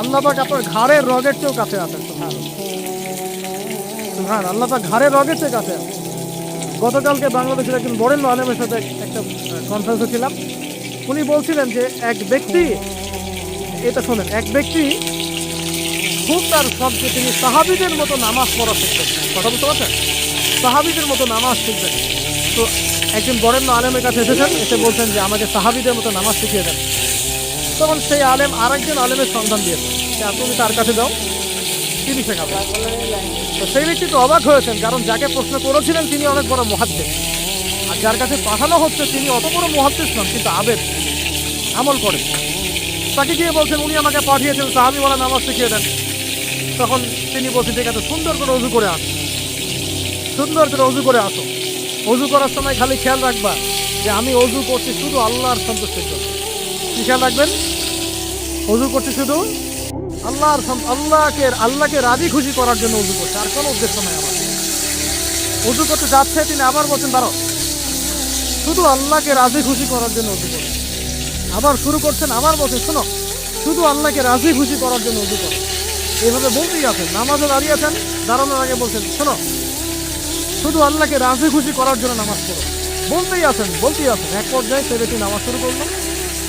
আল্লাহ পাক আপনার ঘাড়ের রগের চেয়েও কাছে আছেন, সুবহান। সুবহান আল্লাহ পাক ঘাড়ের রগের চেয়ে কাছে আছেন। গতকালকে বাংলাদেশের একজন বরেণ্য আলেমের সাথে একটা কনফারেন্সে ছিলাম। উনি বলছিলেন যে এক ব্যক্তি, এটা শোনেন, এক ব্যক্তি খুব তার সবচেয়ে তিনি সাহাবিদের মতো নামাজ পড়া শিখতেন। কথা বুঝতে পারছেন? সাহাবিদের মতো নামাজ শিখবেন তো একজন বরেণ্য আলেমের কাছে এসেছেন, এসে বলছেন যে আমাকে সাহাবিদের মতো নামাজ শিখিয়ে দেন। তখন সেই আলেম আরেকজন আলেমের সন্ধান দিয়েছেন যে তুমি তার কাছে যাও, তিনি শেখাবেন তো সেই ব্যক্তি তো অবাক হয়েছেন, কারণ যাকে প্রশ্ন করেছিলেন তিনি অনেক বড় মহাদ্দেশ। আর যার কাছে পাঠানো হচ্ছে তিনি অত বড় মহাদ্দেশ নন, কিন্তু আবেদ আমল করেন তাকে গিয়ে বলছেন, উনি আমাকে পাঠিয়েছেন, সাহাবি বলা নামাজ শিখিয়ে দেন। তখন তিনি বলছেন, ঠিক আছে, সুন্দর করে অজু করে আসো। সুন্দর করে অজু করে আসো। অজু করার সময় খালি খেয়াল রাখবা যে আমি অজু করছি শুধু আল্লাহর সন্তুষ্টির জন্য। খেয়াল রাখবেন? অজু করছি শুধু আল্লাহর আল্লাহকে আল্লাহকে রাজি খুশি করার জন্য উজু করছে, আর কোনো উদ্দেশ্য নাই আমার। উজু করতে যাচ্ছে, তিনি আবার বলছেন দাঁড়ো শুধু আল্লাহকে রাজি খুশি করার জন্য উজু করছে। আবার শুরু করছেন, আবার বলছেন, শোনো, শুধু আল্লাহকে রাজি খুশি করার জন্য উজু করো এইভাবে বলতেই আছেন, নামাজও দাঁড়িয়ে আছেন, দাঁড়ানোর আগে বলছেন, শোনো, শুধু আল্লাহকে রাজি খুশি করার জন্য নামাজ পড়ো। বলতেই আছেন বলতেই আছেন। এক পর্যায়ে সে নামাজ শুরু করল।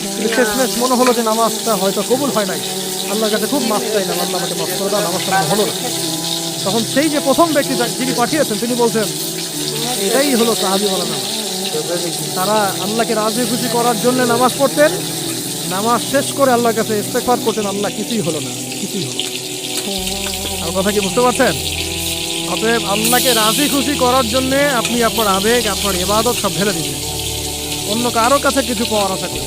কিন্তু মনে হলো যে নামাজটা হয়তো কবুল হয় নাই, আল্লাহর কাছে খুব মাফ চাইলাম আল্লাহ আমাকে মাফ করে দাও, নামাজটা হলো না। তখন সেই যে প্রথম ব্যক্তি যিনি পাঠিয়েছেন, তিনি বলছেন, এটাই হলো সাহাবি বলা নামাজ। তারা আল্লাহকে রাজি খুশি করার জন্য নামাজ পড়তেন, নামাজ শেষ করে আল্লাহর কাছে ইস্তেকবার করতেন, আল্লাহ কিছুই হলো না, কিছুই হলো না। আমার কথা কি বুঝতে পারছেন? অতএব আল্লাহকে রাজি খুশি করার জন্য আপনি আপনার আবেগ, আপনার ইবাদত সব ঢেলে দিবেন। অন্য কারও কাছে কিছু পাওয়ার আশা করি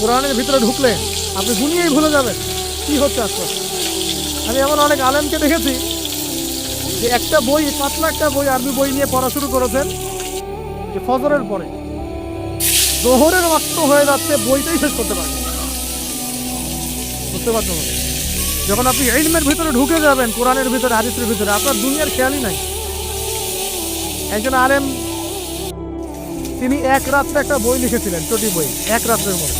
কোরআনের ভিতরে ঢুকলে আপনি দুনিয়াই ভুলে যাবেন। কি হচ্ছে আস্তে আমি এমন অনেক আলেমকে দেখেছি যে একটা বই, পাতলা একটা বই আরবি বই নিয়ে পড়া শুরু করেছেন যে ফজরের পরে। জোহরের ওয়াক্ত হয়ে যাচ্ছে, বইটাই শেষ করতে পারেন বুঝতে পারছ? যখন আপনি ইলমের ভিতরে ঢুকে যাবেন, কোরআনের ভিতরে, হাদিসের ভিতরে, আপনার দুনিয়ার খেয়ালই নাই। একজন আলেম, তিনি এক রাত্রে একটা বই লিখেছিলেন, চটি বই, এক রাত্রের মধ্যে।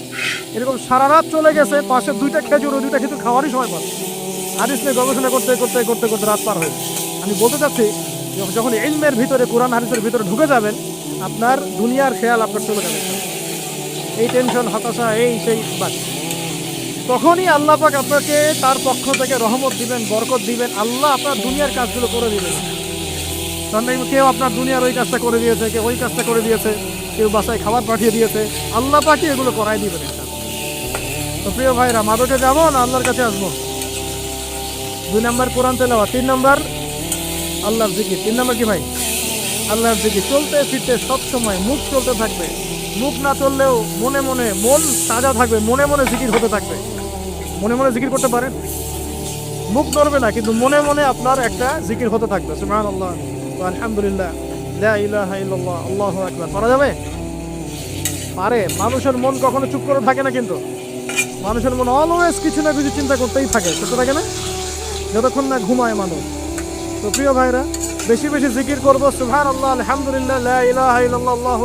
এরকম সারা রাত চলে গেছে, পাশে দুইটা খেজুর দুইটা খেজুর খাওয়ারই সময় পাবে হাদিস নিয়ে গবেষণা করতে করতে করতে করতে রাত পার হয়ে আমি বলতে চাচ্ছি, যখন- ইলমের ভিতরে, কোরআন হাদিসের ভিতরে ঢুকে যাবেন, আপনার দুনিয়ার খেয়াল আপনার চলে যাবে। এই টেনশন হতাশা, এই সেই বাদ তখনই আল্লাহ পাক আপনাকে তার পক্ষ থেকে রহমত দিবেন, বরকত দিবেন। আল্লাহ আপনার দুনিয়ার কাজগুলো করে দিবেন। তাহলে কেউ আপনার দুনিয়ার ওই কাজটা করে দিয়েছে, কেউ ওই কাজটা করে দিয়েছে। কেউ বাসায় খাবার পাঠিয়ে দিয়েছে, আল্লাহ পাকি এগুলো করাই দিবেন তো প্রিয় ভাইরা, মাদকে যাব না আল্লাহর কাছে আসব? দুই নম্বর কোরআন তেলাওয়া তিন নম্বর আল্লাহর জিকির। তিন নম্বর কি ভাই? আল্লাহর জিকির। চলতে ফিরতে সব সময় মুখ চলতে থাকবে। মুখ না চললেও মনে মনে মন তাজা থাকবে, মনে মনে জিকির হতে থাকবে। মনে মনে জিকির করতে পারেন? মুখ ধরবে না, কিন্তু মনে মনে আপনার একটা জিকির হতে থাকবে। সুবহান আল্লাহ আলহামদুলিল্লাহ। ইলাহা আল্লাহু আকবার। করা যাবে? পারে। মানুষের মন কখনো চুপ করে থাকে না কিন্তু। মানুষের মন অলওয়েজ কিছু না কিছু চিন্তা করতেই থাকে। সত্য থাকে না? যতক্ষণ না ঘুমায় মানুষ। তো প্রিয় ভাইরা, বেশি বেশি জিকির করব। সুবহান আল্লাহ আলহামদুলিল্লাহ আল্লাহু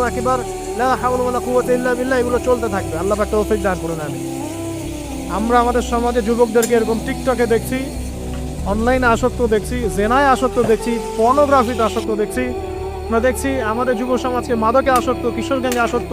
বিল্লাহ, এগুলো চলতে থাকবে। আল্লাহ পাক তৌফিক দান করুন আমি আমরা আমাদের সমাজে যুবকদেরকে এরকম টিকটকে দেখছি, অনলাইনে আসক্ত দেখছি, জেনায় আসক্ত দেখছি পর্নোগ্রাফিতে আসক্ত দেখছি। আমরা দেখছি আমাদের যুব সমাজকে মাদকে আসক্ত কিশোর গ্যাঙ্গে আসক্ত।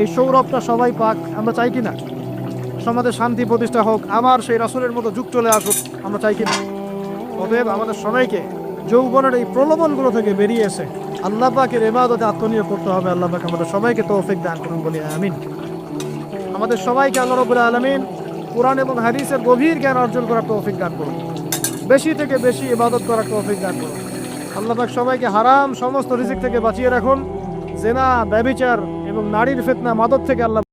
এই সৌরভটা সবাই পাক, আমরা চাই কি না সমাজে শান্তি প্রতিষ্ঠা হোক, আমার সেই রাসূলের মতো যুগ চলে আসুক, আমরা চাই কি না অতএব আমাদের সবাইকে যৌবনের এই প্রলোভনগুলো থেকে বেরিয়ে এসে আল্লাহ পাকের এবাদতে আত্মনিয়োগ করতে হবে। আল্লাহ আমাদের সবাইকে তৌফিক দান করুন, বলি আমিন। আমাদের সবাইকে আল্লাহ রবুল্লা আলমিন কোরআন এবং হাদিসের গভীর জ্ঞান অর্জন করার তৌফিক দান করুন। বেশি থেকে বেশি ইবাদত করার তৌফিক দান করুন। আল্লাহ পাক সবাইকে হারাম সমস্ত রিজিক থেকে বাঁচিয়ে রাখুন। জেনা ব্যবিচার এবং নারীর ফেতনা মাদক থেকে আল্লাহ